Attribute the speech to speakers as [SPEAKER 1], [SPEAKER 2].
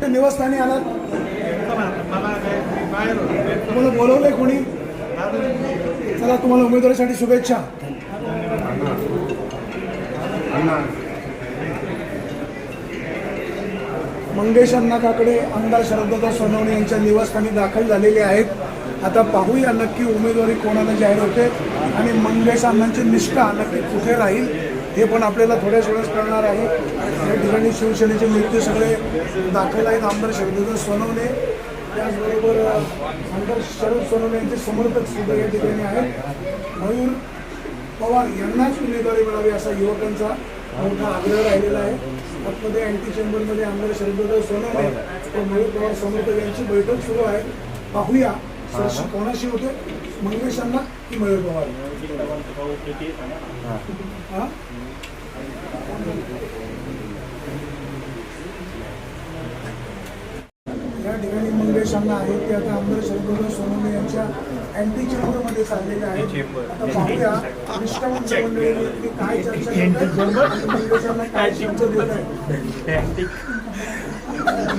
[SPEAKER 1] ते निवासस्थानी आलात? तुम्हाला बोलवलंय कोणी? चला तुम्हाला उमेदवारीसाठी शुभेच्छा. मंगेश अण्णा काकडे आमदार शरददादा सोनवणे यांच्या निवासस्थानी दाखल झालेले आहेत. आता पाहूया नक्की उमेदवारी कोणाला जाहीर होते आणि मंगेश अण्णांची निष्ठा नक्की कुठे राहील? हे पण आपल्याला थोड्याच वेळेस कळणार आहे. या ठिकाणी शिवसेनेचे नेते सगळे दाखल आहेत. आमदार शरददादा सोनवणे त्याचबरोबर आमदार शरद सोनवणे यांचे समर्थक सुद्धा या ठिकाणी आहेत. मयूर पवार यांनाच उमेदवारी मिळावी असा युवकांचा मोठा आग्रह राहिलेला आहे. आतमध्ये अँटी चेंबरमध्ये आमदार शरददादा सोनवणे व मयूर पवार समर्थक यांची बैठक सुरू आहे. पाहूया सरशी कोणाशी होते? मंगेशांना की मयूर पवार हा? या ठिकाणी मंगेश अण्णा आहेत ते आता आमदार शरददादा सोनवणे यांच्या अँटी चेंबरमध्ये चाललेले आहेत. आता पाहूया निष्ठावंत इथली काय चर्चा करतात आणि मंगेश अण्णा काय शब्द देत आहेत